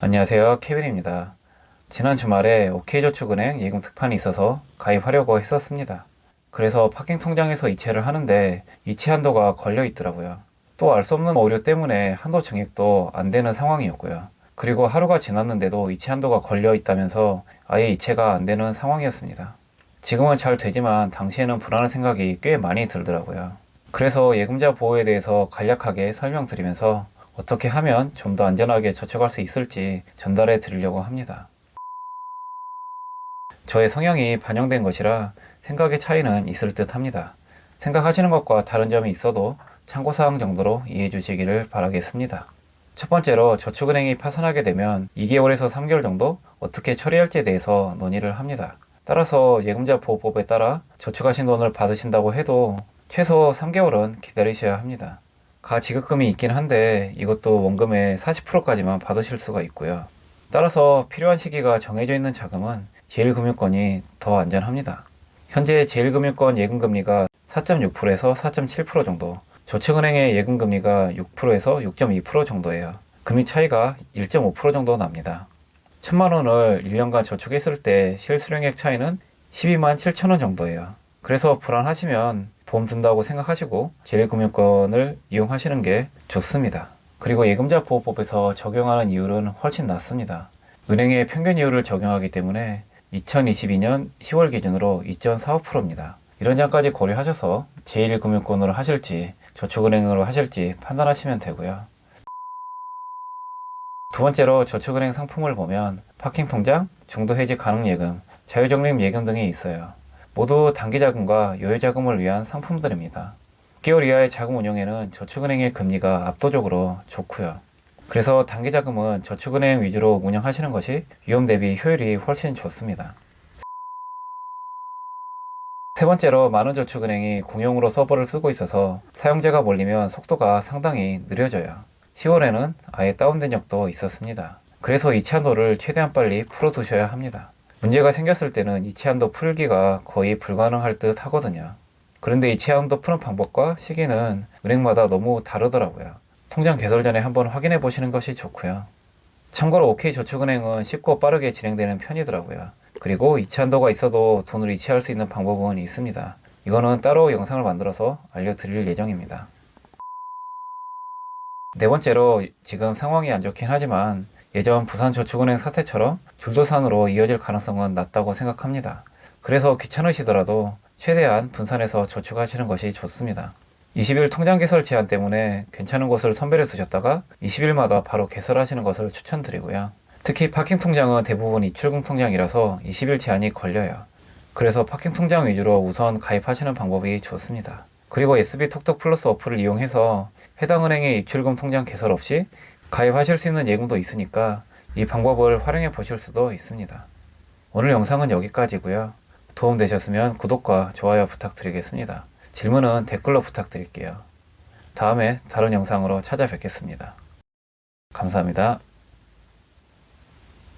안녕하세요. 케빈입니다. 지난 주말에 OK저축은행 예금 특판이 있어서 가입하려고 했었습니다. 그래서 파킹 통장에서 이체를 하는데 이체 한도가 걸려 있더라고요. 또 알 수 없는 오류 때문에 한도 증액도 안 되는 상황이었고요. 그리고 하루가 지났는데도 이체 한도가 걸려 있다면서 아예 이체가 안 되는 상황이었습니다. 지금은 잘 되지만 당시에는 불안한 생각이 꽤 많이 들더라고요. 그래서 예금자 보호에 대해서 간략하게 설명드리면서 어떻게 하면 좀 더 안전하게 저축할 수 있을지 전달해 드리려고 합니다. 저의 성향이 반영된 것이라 생각의 차이는 있을 듯 합니다. 생각하시는 것과 다른 점이 있어도 참고사항 정도로 이해해 주시기를 바라겠습니다. 첫 번째로 저축은행이 파산하게 되면 2개월에서 3개월 정도 어떻게 처리할지에 대해서 논의를 합니다. 따라서 예금자 보호법에 따라 저축하신 돈을 받으신다고 해도 최소 3개월은 기다리셔야 합니다. 가지급금이 있긴 한데 이것도 원금의 40%까지만 받으실 수가 있고요. 따라서 필요한 시기가 정해져 있는 자금은 제1금융권이 더 안전합니다. 현재 제1금융권 예금금리가 4.6%에서 4.7% 정도, 저축은행의 예금금리가 6%에서 6.2% 정도예요. 금리 차이가 1.5% 정도 납니다. 천만 원을 1년간 저축했을 때 실수령액 차이는 12만 7천 원 정도예요. 그래서 불안하시면 보험 든다고 생각하시고 제1금융권을 이용하시는 게 좋습니다. 그리고 예금자 보호법에서 적용하는 이율은 훨씬 낮습니다. 은행의 평균 이율을 적용하기 때문에 2022년 10월 기준으로 2.45%입니다. 이런 점까지 고려하셔서 제1금융권으로 하실지 저축은행으로 하실지 판단하시면 되고요. 두 번째로 저축은행 상품을 보면 파킹 통장, 중도 해지 가능 예금, 자유적립 예금 등이 있어요. 모두 단기 자금과 여유 자금을 위한 상품들입니다. 6개월 이하의 자금 운용에는 저축은행의 금리가 압도적으로 좋고요. 그래서 단기 자금은 저축은행 위주로 운영하시는 것이 위험 대비 효율이 훨씬 좋습니다. 세 번째로 많은 저축은행이 공용으로 서버를 쓰고 있어서 사용자가 몰리면 속도가 상당히 느려져요. 10월에는 아예 다운된 적도 있었습니다. 그래서 이체 한도를 최대한 빨리 풀어두셔야 합니다. 문제가 생겼을 때는 이체 한도 풀기가 거의 불가능할 듯 하거든요. 그런데 이체 한도 푸는 방법과 시기는 은행마다 너무 다르더라고요. 통장 개설 전에 한번 확인해 보시는 것이 좋고요. 참고로 OK저축은행은 쉽고 빠르게 진행되는 편이더라고요. 그리고 이체 한도가 있어도 돈을 이체할 수 있는 방법은 있습니다. 이거는 따로 영상을 만들어서 알려드릴 예정입니다. 네 번째로 지금 상황이 안 좋긴 하지만 예전 부산저축은행 사태처럼 줄도산으로 이어질 가능성은 낮다고 생각합니다. 그래서 귀찮으시더라도 최대한 분산해서 저축하시는 것이 좋습니다. 20일 통장 개설 제한 때문에 괜찮은 곳을 선별해 두셨다가 20일마다 바로 개설하시는 것을 추천드리고요. 특히 파킹 통장은 대부분 입출금 통장이라서 20일 제한이 걸려요. 그래서 파킹 통장 위주로 우선 가입하시는 방법이 좋습니다. 그리고 SB 톡톡 플러스 어플을 이용해서 해당 은행의 입출금 통장 개설 없이 가입하실 수 있는 예금도 있으니까 이 방법을 활용해 보실 수도 있습니다. 오늘 영상은 여기까지고요. 도움 되셨으면 구독과 좋아요 부탁드리겠습니다. 질문은 댓글로 부탁드릴게요. 다음에 다른 영상으로 찾아뵙겠습니다. 감사합니다.